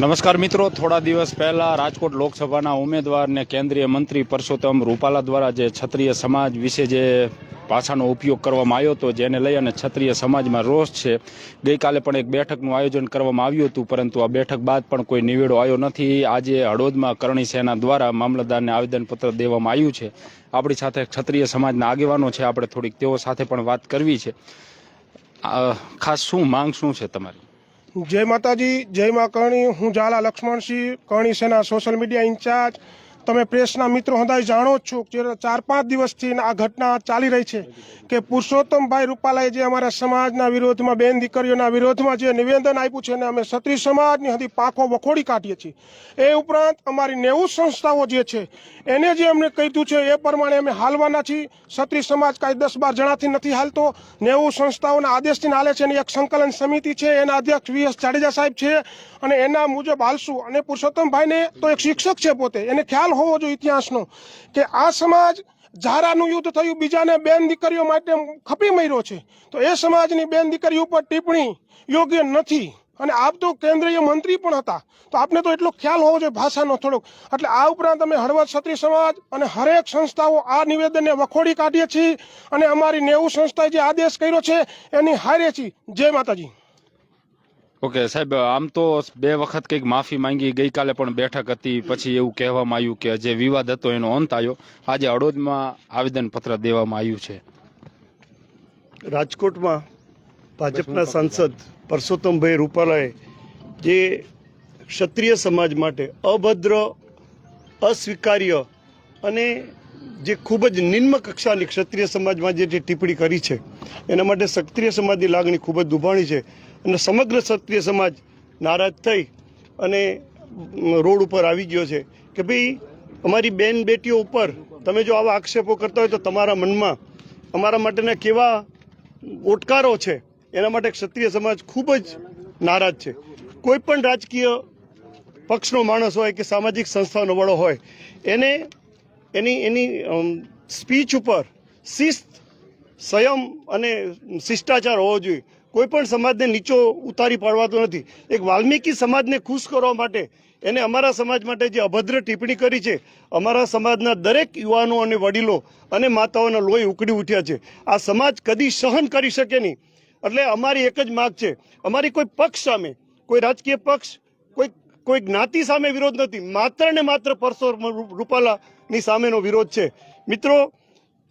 નમસ્કાર મિત્રો, થોડા દિવસ પહેલા રાજકોટ લોકસભાના ઉમેદવાર ને કેન્દ્રીય મંત્રી પરસોત્તમ રૂપાલા દ્વારા જે ક્ષત્રિય સમાજ વિશે જે ભાષાનો ઉપયોગ કરવામાં આવ્યો હતો, જેને લઈ અને ક્ષત્રિય સમાજમાં રોષ છે, ગઈકાલે પણ એક બેઠકનું આયોજન કરવામાં આવ્યું હતું, પરંતુ આ બેઠક બાદ પણ કોઈ નિવેડો આવ્યો નથી. આજે હળોદમાં કરણી સેના દ્વારા મામલતદારને આવેદનપત્ર દેવામાં આવ્યું છે. આપણી સાથે ક્ષત્રિય સમાજના આગેવાનો છે. આપણે થોડીક તેઓ સાથે પણ વાત કરવી છે. ખાસ શું માંગ શું છે તમારી? જય માતાજી જય મા કરણી. હું Jhala Laxmansinh Karni Sena social media in charge. તમે પ્રેસના મિત્રો હદાય જાણો જ છો કે ચાર પાંચ દિવસથી આ ઘટના ચાલી રહી છે કે પુરુષોત્તમભાઈ રૂપાલાએ જે અમારા સમાજના વિરોધમાં બેન દીકરીઓના વિરોધમાં જે નિવેદન આપ્યું છે અને અમે ક્ષત્રિય સમાજની હદી પાંખો વખોડી કાઢીએ છીએ, એ ઉપરાંત અમારી નેવું સંસ્થાઓ જે છે, એને જે અમને કીધું છે એ પ્રમાણે અમે હાલવાના છીએ. ક્ષત્રિય સમાજ કાંઈ દસ બાર જણાથી નથી હાલતો. નેવું સંસ્થાઓના આદેશથી હાલે છે એની એક સંકલન સમિતિ છે, એના અધ્યક્ષ વી એસ જાડેજા સાહેબ છે અને એના મુજબ હાલશું. અને પુરુષોત્તમભાઈને તો એક શિક્ષક છે પોતે, એને ખ્યાલ હોવો જોઈએ ઇતિહાસનો, કે આ સમાજ ઝારાનું યુદ્ધ થયું, બીજાને બેન દીકરીઓ માટે ખપી મર્યો છે. તો એ સમાજની બેન દીકરીઓ ઉપર ટિપ્પણી યોગ્ય નથી. અને આપ તો કેન્દ્રીય મંત્રી પણ હતા. તો આપને તો એટલો ખ્યાલ હોવો જોઈએ ભાષાનો થોડોક. એટલે આ ઉપરાંત અમે હળવદ ક્ષત્રિય સમાજ અને હરેક સંસ્થાઓ આ નિવેદનને વખોડી કાઢીએ છીએ. અને અમારી નેવું સંસ્થાએ જે આદેશ કર્યો છે, એની હારે છીએ. જય માતાજી. ઓકે સાહેબ આમ તો બે વખત કંઈક માફી માંગી ગઈકાલે પણ બેઠક હતી. પછી એવું કહેવામાં આવ્યું કે જે વિવાદ હતો એનો અંત આવ્યો. આજે હળોદમાં આવેદનપત્ર દેવામાં આવ્યું છે. રાજકોટમાં ભાજપના સાંસદ પરસોત્તમભાઈ રૂપાલાએ જે ક્ષત્રિય સમાજ માટે અભદ્ર અસ્વીકાર્ય અને જે ખૂબ જ નિમ્ન કક્ષાની ક્ષત્રિય સમાજમાં જે જે ટિપ્પણી કરી છે એના માટે ક્ષત્રિય સમાજની લાગણી ખૂબ જ દુભાણી છે. અને સમગ્ર ક્ષત્રિય સમાજ નારાજ થઈ અને રોડ ઉપર આવી ગયો છે કે ભાઈ, અમારી બેન બેટીઓ ઉપર તમે જો આવા આક્ષેપો કરતા હોય તો તમારા મનમાં અમારા માટેના કેવા ઓટકારો છે, એના માટે ક્ષત્રિય સમાજ ખૂબ જ નારાજ છે. કોઈ પણ રાજકીય પક્ષનો માણસ હોય કે સામાજિક સંસ્થાનો વડો હોય, એને, એની એની સ્પીચ ઉપર શિસ્ત, સંયમ અને શિષ્ટાચાર હોવો જોઈએ. કોઈ પણ સમાજને નીચો ઉતારી પાડવાતો નથી. એક વાલ્મીકી સમાજને ખુશ કરવા માટે એને અમારા સમાજ માટે જે અભદ્ર ટિપ્પણી કરી છે, અમારા સમાજના દરેક યુવાનો અને વડીલો અને માતાઓના લોહી ઉકળી ઉઠ્યા છે. આ સમાજ કદી સહન કરી શકે નહીં. એટલે અમારી એક જ માગ છે. અમારી કોઈ પક્ષ સામે, કોઈ રાજકીય પક્ષ, કોઈ કોઈ જ્ઞાતિ સામે વિરોધ નથી. માત્ર ને માત્ર પરસો રૂપાલાની સામેનો વિરોધ છે. મિત્રો,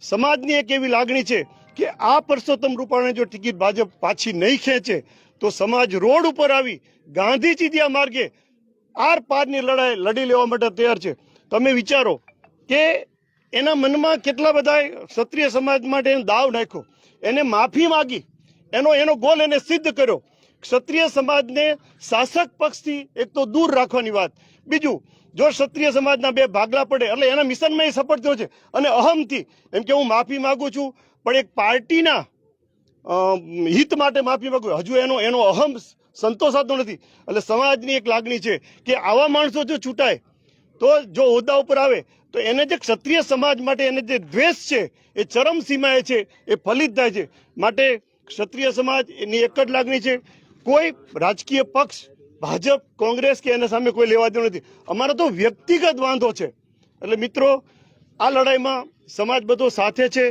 સમાજની એક એવી લાગણી છે કે આ પરસોત્તમ રૂપાણી જો ટિકિટ ભાજપ પાછી નહીં ખેંચે, તો સમાજ રોડ ઉપર આવી ગાંધીજી ત્યાં માર્ગે આર પારની લડાઈ લડી લેવા માટે તૈયાર છે. તમે વિચારો કે એના મનમાં કેટલા બધા ક્ષત્રિય સમાજ માટે એને દાવ નાખ્યો. એને માફી માગી, એનો એનો ગોલ એને સિદ્ધ કર્યો. ક્ષત્રિય સમાજને શાસક પક્ષથી એક તો દૂર રાખવાની વાત. બીજું, જો ક્ષત્રિય સમાજના બે ભાગલા પડે, એટલે એના મિશનમાં એ સફળ થયો છે. અને અહમથી, એમ કે હું માફી માગું છું પણ એક પાર્ટીના હિત માટે માફી માંગુ. હજુ એનો એનો અહમ સંતોષાતો નથી. એટલે સમાજની એક લાગણી છે કે આવા માણસો જો છૂટાય, તો જો હોદ્દા ઉપર આવે, તો એને જે ક્ષત્રિય સમાજ માટે એને જે દ્વેષ છે, એ ચરમ સીમાએ છે, એ ફલિત થાય છે. માટે ક્ષત્રિય સમાજ એની એક જ લાગણી છે, કોઈ રાજકીય પક્ષ, ભાજપ, કોંગ્રેસ કે એના સામે કોઈ લેવા દેવું નથી. અમારો તો વ્યક્તિગત વાંધો છે. એટલે મિત્રો, આ લડાઈમાં સમાજ બધો સાથે છે.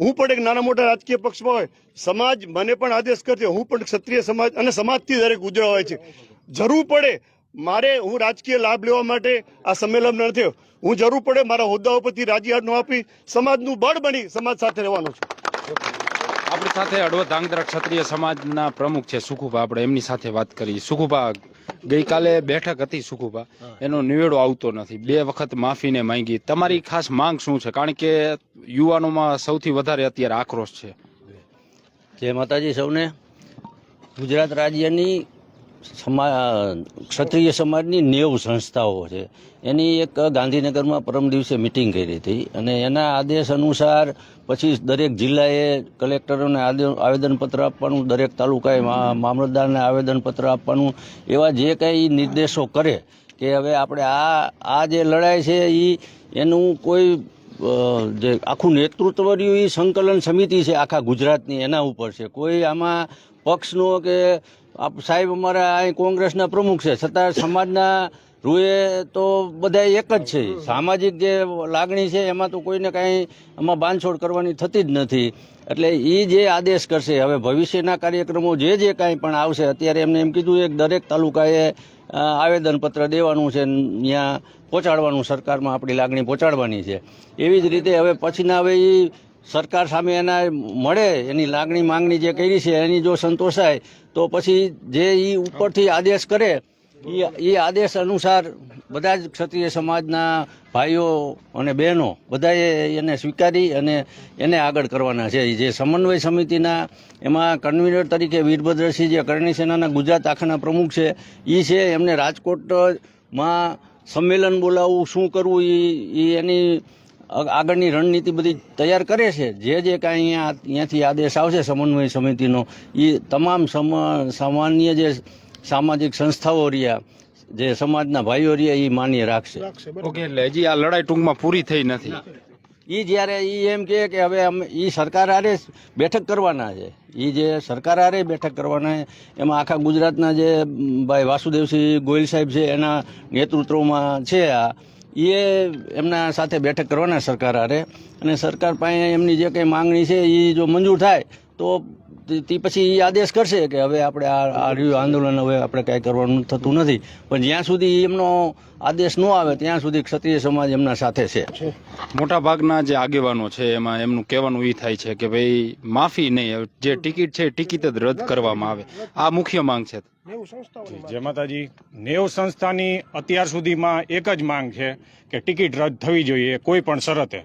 હું પણ એક નાના મોટા રાજકીય પક્ષમાં હોય, સમાજ મને પણ આદેશ કરશે હું પણ ક્ષત્રિય સમાજ અને સમાજથી દરેક ગુજરાત હોય છે. જરૂર પડે મારે હું રાજકીય લાભ લેવા માટે આ સંમેલન નથી હું જરૂર પડે મારા હોદ્દાઓ પરથી રાજીનામું આપી સમાજનું બળ બની સમાજ સાથે રહેવાનું છું. આપણી સાથે હળવદ ધાંગધ્રા ક્ષત્રિય સમાજના પ્રમુખ છે સુખુભા. આપણે એમની સાથે વાત કરી. સુખુભા ગઈકાલે બેઠક હતી સુખુભા. એનો નિવેડો આવતો નથી. બે વખત માફીને માંગી. તમારી ખાસ માંગ શું છે? કારણ કે યુવાનોમાં સૌથી વધારે અત્યારે આક્રોશ છે. જય માતાજી સૌને. ગુજરાત રાજ્યની સમા ક્ષત્રિય સમાજની નેવ સંસ્થાઓ છે. એની એક ગાંધીનગરમાં પરમ દિવસે મિટિંગ કરી હતી અને એના આદેશ અનુસાર પછી દરેક જિલ્લાએ કલેક્ટરોને આવેદનપત્ર આપવાનું, દરેક તાલુકાએ મામલતદારને આવેદનપત્ર આપવાનું, એવા જે કંઈ નિર્દેશો કરે કે હવે આપણે આ આ જે લડાઈ છે એ એનું કોઈ જે આખું નેતૃત્વ રહ્યું એ સંકલન સમિતિ છે આખા ગુજરાતની એના ઉપર છે. કોઈ આમાં પક્ષનો કે આપ સાહેબ અમારા અહીં કોંગ્રેસના પ્રમુખ છે. છતાં સમાજના રૂએ તો બધા એક જ છે. સામાજિક જે લાગણી છે એમાં તો કોઈને કાંઈ આમાં બાંધછોડ કરવાની થતી જ નથી. એટલે એ જે આદેશ કરશે, હવે ભવિષ્યના કાર્યક્રમો જે જે કાંઈ પણ આવશે, અત્યારે એમને એમ કીધું એક દરેક તાલુકાએ આવેદનપત્ર દેવાનું છે ત્યાં પહોંચાડવાનું, સરકારમાં આપણી લાગણી પહોંચાડવાની છે. એવી જ રીતે હવે પછીના હવે એ સરકાર સામે એના મળે, એની લાગણી માંગણી જે કરી છે, એની જો સંતોષાય તો પછી જે એ ઉપરથી આદેશ કરે એ આદેશ અનુસાર બધા જ ક્ષત્રિય સમાજના ભાઈઓ અને બહેનો બધાએ એને સ્વીકારી અને એને આગળ કરવાના છે. જે સમન્વય સમિતિના એમાં કન્વીનર તરીકે વીરભદ્રસિંહ જે કરણી સેનાના ગુજરાત આખાના પ્રમુખ છે. એ છે, એમને રાજકોટમાં સંમેલન બોલાવવું, શું કરવું એ એની આગળની રણનીતિ બધી તૈયાર કરે છે. જે જે કાંઈ અહીંયા અહીંયાથી આદેશ આવશે સમન્વય સમિતિનો એ તમામ સમ સામાન્ય જે સામાજિક સંસ્થાઓ રહ્યા જે સમાજના ભાઈઓ રહ્યા એ માન્ય રાખશે. ઓકે એટલે હજી આ લડાઈ ટૂંકમાં પૂરી થઈ નથી. એ જ્યારે એ એમ કહે કે હવે અમે એ સરકાર હારે બેઠક કરવાના છે. એ જે સરકાર હારે બેઠક કરવાના છે, એમાં આખા ગુજરાતના જે ભાઈ વાસુદેવસિંહ ગોયલ સાહેબ છે એના નેતૃત્વમાં છે આ. એ એમના સાથે બેઠક કરવાના સરકાર હારે. અને સરકાર પાસે એમની જે કંઈ માંગણી છે એ જો મંજૂર થાય, તો તે- પછી એ આદેશ કરશે કે હવે આપણે આ આ રહ્યું આંદોલન હવે આપણે કાંઈ કરવાનું થતું નથી. પણ જ્યાં સુધી એમનો આદેશ ન આવે ત્યાં સુધી ક્ષત્રિય સમાજ એમના સાથે છે. મોટા ભાગના જે આગેવાનો છે એમાં એમનું કહેવાનું એ થાય છે કે ભાઈ માફી નહીં જે ટિકિટ છે ટિકિટ જ રદ કરવામાં આવે. આ મુખ્ય માંગ છે. જય માતાજી. નેવ સંસ્થાની અત્યાર સુધીમાં એક જ માંગ છે કે ટિકિટ રદ થવી જોઈએ કોઈ પણ શરતે.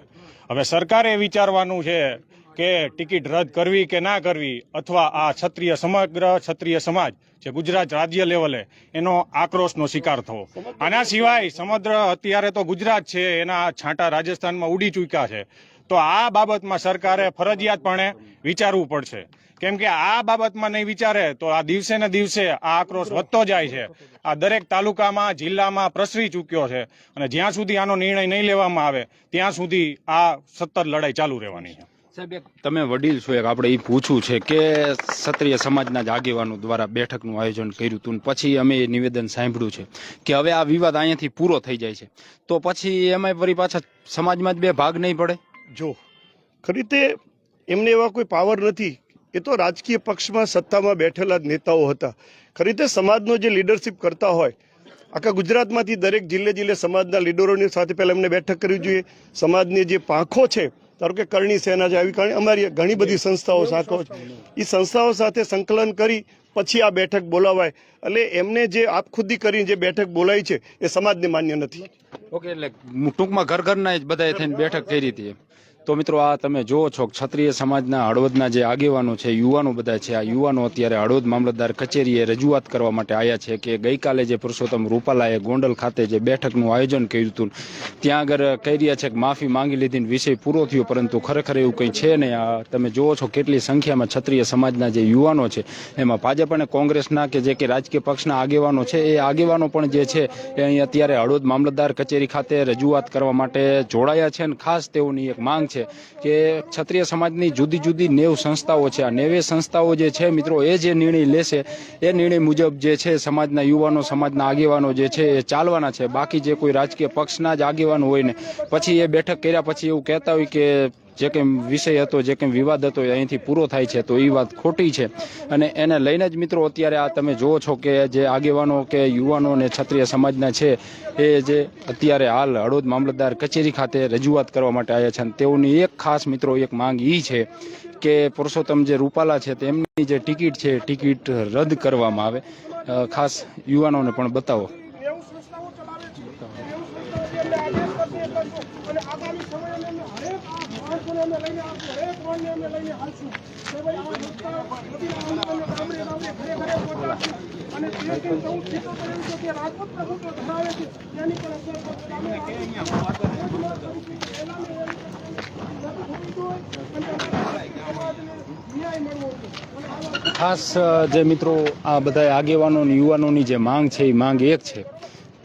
હવે સરકારે વિચારવાનું છે કે ટિકિટ રદ કરવી કે ના કરવી અથવા આ ક્ષત્રિય સમગ્ર ક્ષત્રિય સમાજ જે ગુજરાત રાજ્ય લેવલે એનો આક્રોશનો શિકાર થવો. આના સિવાય સમગ્ર અત્યારે તો ગુજરાત છે, એના છાંટા રાજસ્થાનમાં ઉડી ચૂક્યા છે. તો આ બાબતમાં સરકારે ફરજિયાતપણે વિચારવું પડશે. કેમ કે આ બાબતમાં નહીં વિચારે તો આ દિવસે ને દિવસે આ આક્રોશ વધતો જાય છે. આ દરેક તાલુકામાં, જિલ્લામાં પ્રસરી ચૂક્યો છે અને જ્યાં સુધી આનો નિર્ણય નહીં લેવામાં આવે, ત્યાં સુધી આ સતત લડાઈ ચાલુ રહેવાની છે. સાહેબ એક તમે વડીલ છો એક આપણે એ પૂછવું છે કે ક્ષત્રિય સમાજના જ આગેવાનો દ્વારા બેઠકનું આયોજન કર્યું હતું ને પછી અમે એ નિવેદન સાંભળ્યું છે કે હવે આ વિવાદ અહીંયાથી પૂરો થઈ જાય છે. તો પછી એમાં ફરી પાછા સમાજમાં જ બે ભાગ નહીં પડે? જો ખરી એમને એવા કોઈ પાવર નથી. એ તો રાજકીય પક્ષમાં સત્તામાં બેઠેલા જ નેતાઓ હતા. ખરી સમાજનો જે લીડરશિપ કરતા હોય આખા ગુજરાતમાંથી દરેક જિલ્લે જિલ્લે સમાજના લીડરોની સાથે પહેલાં એમને બેઠક કરવી જોઈએ. સમાજની જે પાંખો છે ધારો કે કરણી સેના છે આવી અમારી ઘણી બધી સંસ્થાઓ સાથે એ સંસ્થાઓ સાથે સંકલન કરી પછી આ બેઠક બોલાવાય. એટલે એમને જે આપખુદી કરીને જે બેઠક બોલાવી છે એ સમાજને માન્ય નથી. ઓકે એટલે ટૂંકમાં ઘર ઘરના જ બધાએ થઈને બેઠક કરી હતી તો મિત્રો આ તમે જુઓ છો ક્ષત્રિય સમાજના હળવદના જે આગેવાનો છે યુવાનો બધા છે. આ યુવાનો અત્યારે હળવદ મામલતદાર કચેરીએ રજૂઆત કરવા માટે આવ્યા છે કે ગઈકાલે જે પુરુષોત્તમ રૂપાલાએ ગોંડલ ખાતે જે બેઠકનું આયોજન કર્યું હતું, ત્યાં આગળ કહી રહ્યા છે કે માફી માંગી લીધી વિષય પૂરો થયો, પરંતુ ખરેખર એવું કંઈ છે નહીં. આ તમે જુઓ છો કેટલી સંખ્યામાં ક્ષત્રિય સમાજના જે યુવાનો છે, એમાં ભાજપ અને કોંગ્રેસના કે જે કે રાજકીય પક્ષના આગેવાનો છે, એ આગેવાનો પણ જે છે, એ અહીં અત્યારે હળવદ મામલતદાર કચેરી ખાતે રજૂઆત કરવા માટે જોડાયા છે અને ખાસ તેઓની એક માંગ છે કે ક્ષત્રિય સમાજની જુદી જુદી નેવ સંસ્થાઓ છે. આ નેવે સંસ્થાઓ જે છે મિત્રો, એ જે નિર્ણય લેશે, એ નિર્ણય મુજબ જે છે સમાજના યુવાનો, સમાજના આગેવાનો જે છે એ ચાલવાના છે. બાકી જે કોઈ રાજકીય પક્ષના જ આગેવાનો હોય ને, પછી એ બેઠક કર્યા પછી એવું કહેતા હોય કે જે કંઈ વિષય હતો, જે કંઈ વિવાદ હતો એ અહીંથી પૂરો થાય છે, તો એ વાત ખોટી છે. અને એને લઈને જ મિત્રો અત્યારે આ તમે જુઓ છો કે જે આગેવાનો કે યુવાનો અને ક્ષત્રિય સમાજના છે, એ જે અત્યારે હાલ હળવદ મામલતદાર કચેરી ખાતે રજૂઆત કરવા માટે આવ્યા છે. અને તેઓની એક ખાસ મિત્રો એક માંગ એ છે કે પુરુષોત્તમ જે રૂપાલા છે, તેમની જે ટિકિટ છે ટિકિટ રદ કરવામાં આવે. ખાસ યુવાનોને પણ બતાવો નેવું સંસ્થાઓ ચલાવે છે નેવું સંસ્થાઓ એટલે આદેશ કરશે એટલે અને આગામી સમયે અમે હરેક આ ખાસ જે મિત્રો આ બધા આગેવાનો યુવાનોની જે માંગ છે એ માંગ એક છે.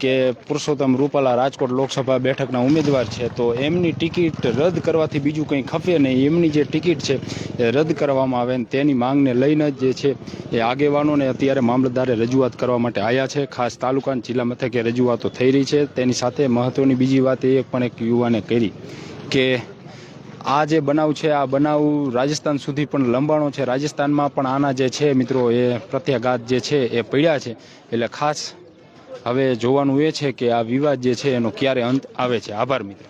કે પુરુષોત્તમ રૂપાલા રાજકોટ લોકસભા બેઠકના ઉમેદવાર છે, તો એમની ટિકિટ રદ કરવાથી બીજું કંઈ ખપે નહીં. એમની જે ટિકિટ છે, એ રદ કરવામાં આવે ને તેની માંગને લઈને જ જે છે, એ આગેવાનોને અત્યારે મામલતદારે રજૂઆત કરવા માટે આવ્યા છે. ખાસ તાલુકા અને જિલ્લા મથકે રજૂઆતો થઈ રહી છે. તેની સાથે મહત્વની બીજી વાત એ પણ એક યુવાને કરી કે આ જે બનાવ છે, આ બનાવ રાજસ્થાન સુધી પણ લંબાણો છે. રાજસ્થાનમાં પણ આના જે છે મિત્રો, એ પ્રત્યાઘાત જે છે, એ પડ્યા છે. એટલે ખાસ હવે જોવાનું એ છે કે આ વિવાદ જે છે એનો ક્યારે અંત આવે છે. આભાર મિત્રો.